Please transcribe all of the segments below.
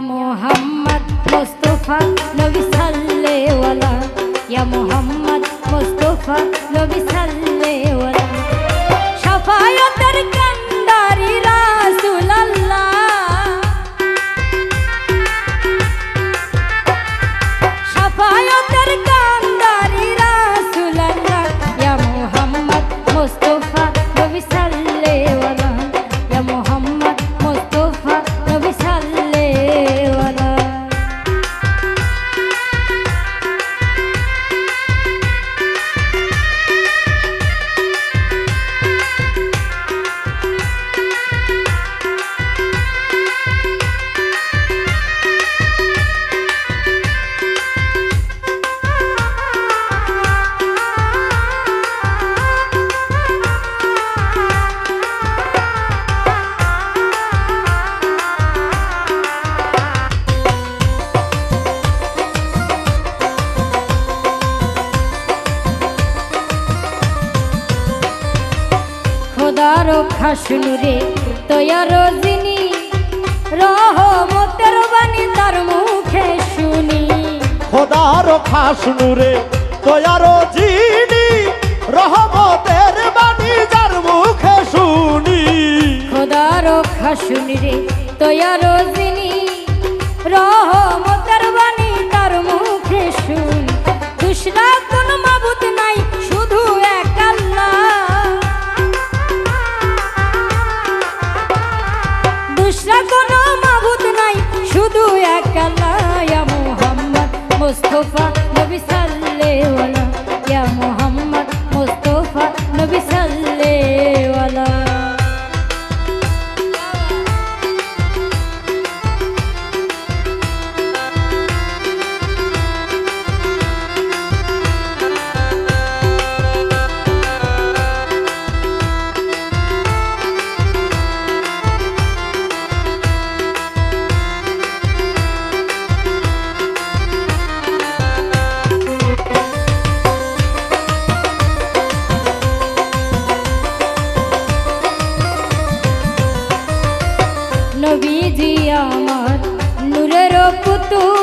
মোহাম্মদ মুস্তফা নবী সাল্লেওয়ালা ইয়া মোহাম্মদ খোদার খাসনুরে তয়ার জিনি রহমতের বাণী তার মুখে শুনি। খোদার নূরে দয়ার জিনি রহমতের বাণী যার মুখে শুনি। খোদার খাসনুরে তয়ার জিনি রহমতের বাণী তার মুখে শুনি। দুসরা দুসরা কোন মাবুত নাই শুধু এক আল্লাহ মোহাম্মদ মুস্তাফা নবী সাল্লেওয়ালা tuh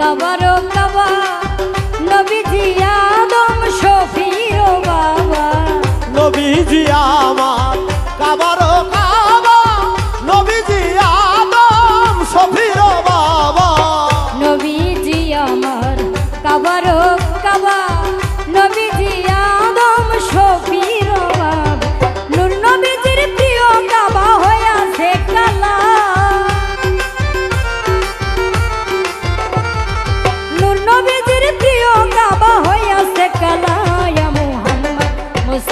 কাবারো কাবা নবীজি আদম শফির বাবা। নবীজি আমার কাবারো কাবা